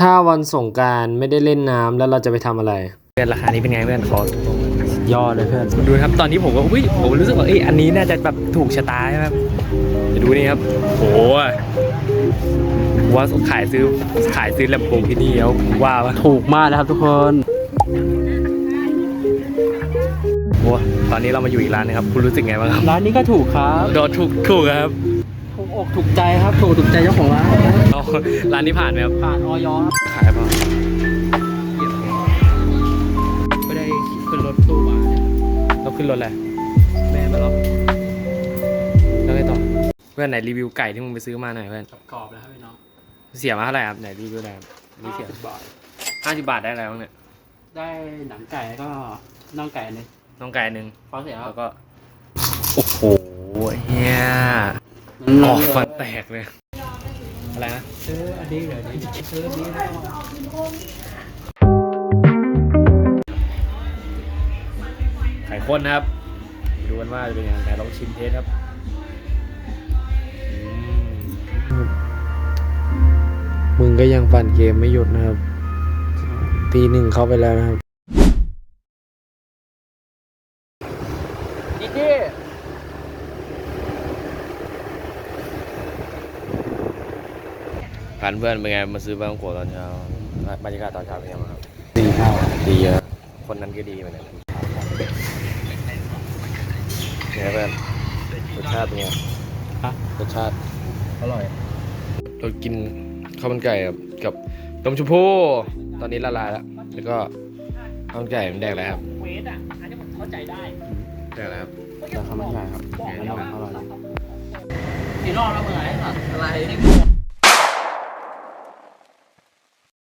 ถ้าวันสงกรารไม่ได้เล่นน้ำแล้วเราจะไปทำอะไร เพื่อนราคานี้เป็นไงเพื่อนขอ ยอดเลยเพื่อน ดูนะครับตอนนี้ผมก็อุ้ยผมรู้สึกว่าเอ้ยอันนี้น่าจะแบบถูกชะตาใช่ไหมครับเดี๋ยวดูนี่ครับโอ้ว่าขายซื้อขายซื้อลำโพงที่นี่แล้วว่าปะถูกมากนะครับทุกคนโอ้ตอนนี้เรามาอยู่อีกร้านนึงครับ คุณรู้สึกไงบ้างครับ ร้านนี้ก็ถูกครับโดนถูกถูกครับถูก อกถูกใจครับถูกถูกใจเจ้าของร้านเอาร้านนี้ผ่านไหมครับผ่านออยครับขายเปล่าไม่ได้ขึ้นรถตู้มาเราขึ้นรถแหละแม่มารับแล้วไงต่อเพื่อนไหนรีวิวไก่ที่มึงไปซื้อมาหน่อยเพื่อนกรอบแล้วครับพี่น้องเสียมาเท่าไหร่ครับไหนรีวิวหน่อยครับนี่เสียบาทห้าสิบบาทได้อะไรบ้างเนี่ยได้หนังไก่ก็น่องไก่นึงน้องไก่หนึ่งฟังเสียงครัแล้บวก็โอ้โหเฮีย ออกฟันแตกเลย อะไรนะซื้ออันนี้เดี๋ยวนี้ซื้ออันนี้แล้วก็ไข่ข้นนะครับ ดูกันว่าจะเป็นยังไงไหนลองชิมเทสครับอืมมึงก็ยังปั่นเกมไม่หยุดนะครับ ตีหนึ่งเข้าไปแล้วนะครับดีดี พันเพื่อนเป็นไงมาซื้อบางขวดตอนเช้าบรรยากาศตอนเช้าเป็นไงบ้างครับสี่เท่าดีเยอะคนนั้นก็ดีเหมือนกันเนี่ยเพื่อนรสชาติเป็นไงฮะรสชาติอร่อยเรากินข้าวมันไก่กับกับต้มชมพู่ตอนนี้ละลายแล้วแล้วก็ข้าวมันไก่มันแดกแล้วครับเวทอะอันนี้ผมเข้าใจได้แดกแล้วครับแต่ข้าวมันไก่ครับแดกแล้วครับอร่อยกี่รอบแล้วมึงไอ้สัตว์อะไรนี่กู